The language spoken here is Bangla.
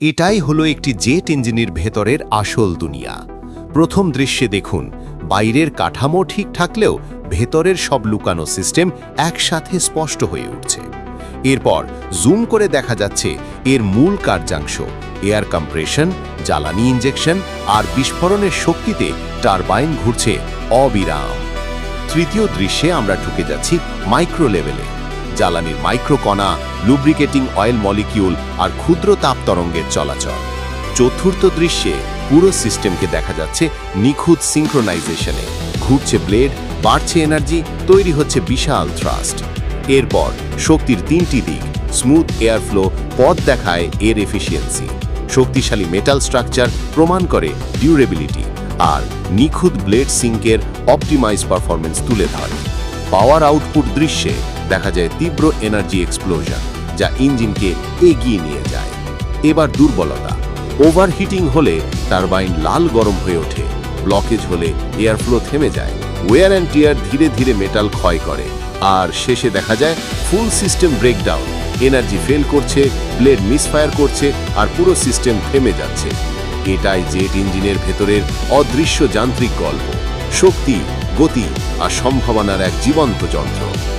এটাই হলো একটি জেট ইঞ্জিনের ভেতরের আসল দুনিয়া। প্রথম দৃশ্যে দেখুন, বাইরের কাঠামো ঠিক থাকলেও ভেতরের সব লুকানো সিস্টেম একসাথে স্পষ্ট হয়ে উঠছে। এরপর জুম করে দেখা যাচ্ছে এর মূল কার্যাংশ, এয়ার কম্প্রেশন, জ্বালানি ইঞ্জেকশন আর বিস্ফোরণের শক্তিতে টারবাইন ঘুরছে অবিরাম। তৃতীয় দৃশ্যে আমরা ঢুকে যাচ্ছি মাইক্রো লেভেলে। জ্বালানির মাইক্রোকণা, লুব্রিকেটিং অয়েল মলিকিউল আর ক্ষুদ্র তাপ তরঙ্গের চলাচল। চতুর্থ দৃশ্যে পুরো সিস্টেমকে দেখা যাচ্ছে নিখুঁত সিঙ্ক্রোনাইজেশনে। ঘুরছে ব্লেড, বাড়ছে এনার্জি, তৈরি হচ্ছে বিশাল থ্রাস্ট এরপর শক্তির তিনটি দিক, স্মুথ এয়ারফ্লো পথ দেখায় এর এফিসিয়েন্সি শক্তিশালী মেটাল স্ট্রাকচার প্রমাণ করে ডিউরেবিলিটি আর নিখুঁত ব্লেড সিঙ্কের অপটিমাইজ পারফরমেন্স তুলে ধরে। পাওয়ার আউটপুট দৃশ্যে দেখা যায় তীব্র এনার্জি এক্সপ্লোশন, যা ইঞ্জিনকে এগিয়ে নিয়ে যায়। এবার দুর্বলতা, ওভারহিটিং হলে টারবাইন লাল গরম হয়ে ওঠে, ব্লকেজ হলে এয়ারফ্লো থেমে যায় ওয়ার অ্যান্ড টিয়ার ধীরে ধীরে মেটাল ক্ষয় করে, আর শেষে দেখা যায় full system breakdown, energy fail করছে, ব্লেড মিসফায়ার করছে, আর পুরো সিস্টেম থেমে যাচ্ছে। এটাই জেট ইঞ্জিনের ভেতরের অদৃশ্য যান্ত্রিক গল্প। শক্তি, গতি আর সম্ভাবনার এক জীবন্ত যন্ত্র।